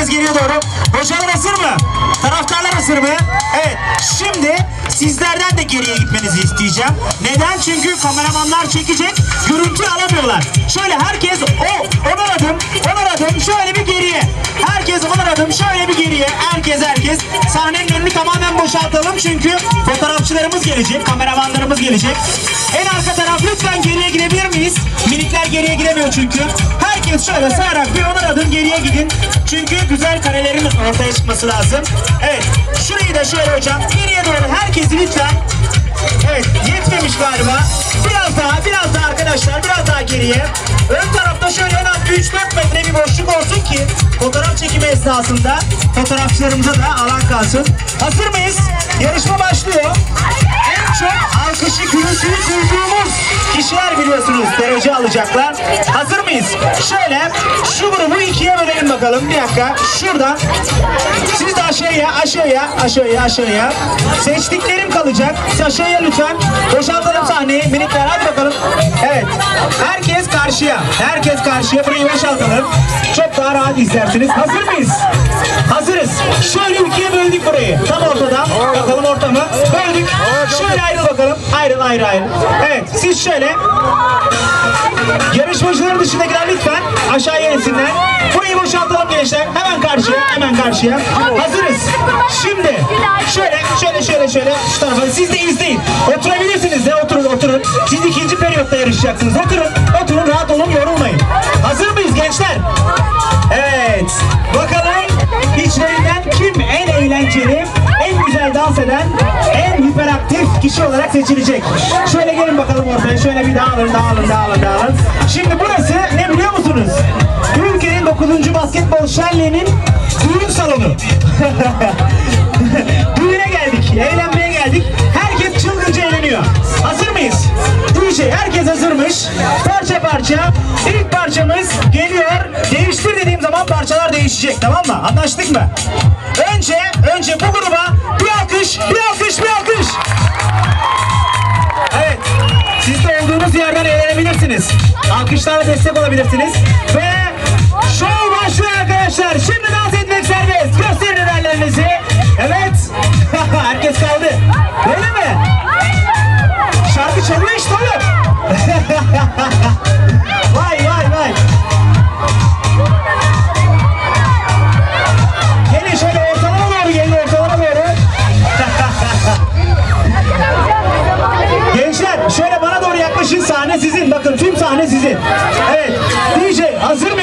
Herkes geriye doğru. Hocalar hazır mı? Taraftarlar hazır mı? Evet. Şimdi sizlerden de geriye gitmenizi isteyeceğim. Neden? Çünkü kameramanlar çekecek. Görüntü alamıyorlar. Şöyle herkes o onar adım, onar adım şöyle bir geriye. Herkes onar adım şöyle bir geriye. Herkes herkes. Sahnenin önünü tamamen boşaltalım çünkü fotoğrafçılarımız gelecek, kameramanlarımız gelecek. En arka taraf lütfen geriye gidebilir miyiz? Minikler geriye gidemiyor çünkü. Herkes şöyle sayarak bir onar adım geriye gidin. Çünkü güzel karelerin ortaya çıkması lazım. Evet, şurayı da şöyle hocam geriye doğru herkesi lütfen. Evet, yetmemiş galiba. Biraz daha, biraz daha arkadaşlar, biraz daha geriye. Ön tarafta şöyle en az 3-4 metre bir boşluk olsun ki fotoğraf çekimi esnasında fotoğrafçılarımıza da alan kalsın. Hazır mıyız? Yarışma başlıyor. Çok alkışı gürültüyü duyduğumuz kişiler biliyorsunuz derece alacaklar. Hazır mıyız? Şöyle şu grubu ikiye bölelim bakalım. Bir dakika. Şuradan siz de aşağıya, aşağıya, aşağıya, aşağıya. Seçtiklerim kalacak. Siz aşağıya lütfen. Boşaltalım sahneyi. Minikler hadi bakalım. Evet. Herkes karşıya. Herkes karşıya. Burayı boşaltalım. Çok daha rahat izlersiniz. Hazır mıyız? Hazırız. Şöyle ikiye böldük burayı. Tam ortadan. Bakalım ortamı. Böldük. Şöyle ayrıl bakalım. Ayrıl ayrı ayrı. Evet. Siz şöyle Yarışmacıların dışındakiler lütfen aşağıya insinler. Burayı boşaltalım gençler. Hemen karşıya, hemen karşıya. Hazırız. Şimdi şöyle, şöyle, şöyle, şöyle şu tarafa. Siz de izleyin. Oturabilirsiniz de oturun, oturun. Siz ikinci periyotta yarışacaksınız. Oturun, oturun, rahat olun, yorulmayın. En güzel dans eden, en hiperaktif kişi olarak seçilecek. Şöyle gelin bakalım ortaya. Şöyle bir dağılın, dağılın, dağılın, dağılın. Şimdi burası ne biliyor musunuz? Ülkenin 9. basketbol şenliğinin düğün salonu. Düğüne geldik, eğlenmeye geldik. Herkes çılgınca eğleniyor. Hazır mıyız? DJ herkes hazırmış. Parça. İlk parçamız geliyor. Değiştir dediğim zaman parçalar değişecek tamam mı? Anlaştık mı? Önce, önce bu gruba bir alkış, bir alkış, bir alkış. Evet. Siz de olduğunuz yerden eğlenebilirsiniz. Alkışlarla destek olabilirsiniz. Ve show başlıyor arkadaşlar. Bakın tüm sahne sizin. Evet. DJ hazır mı?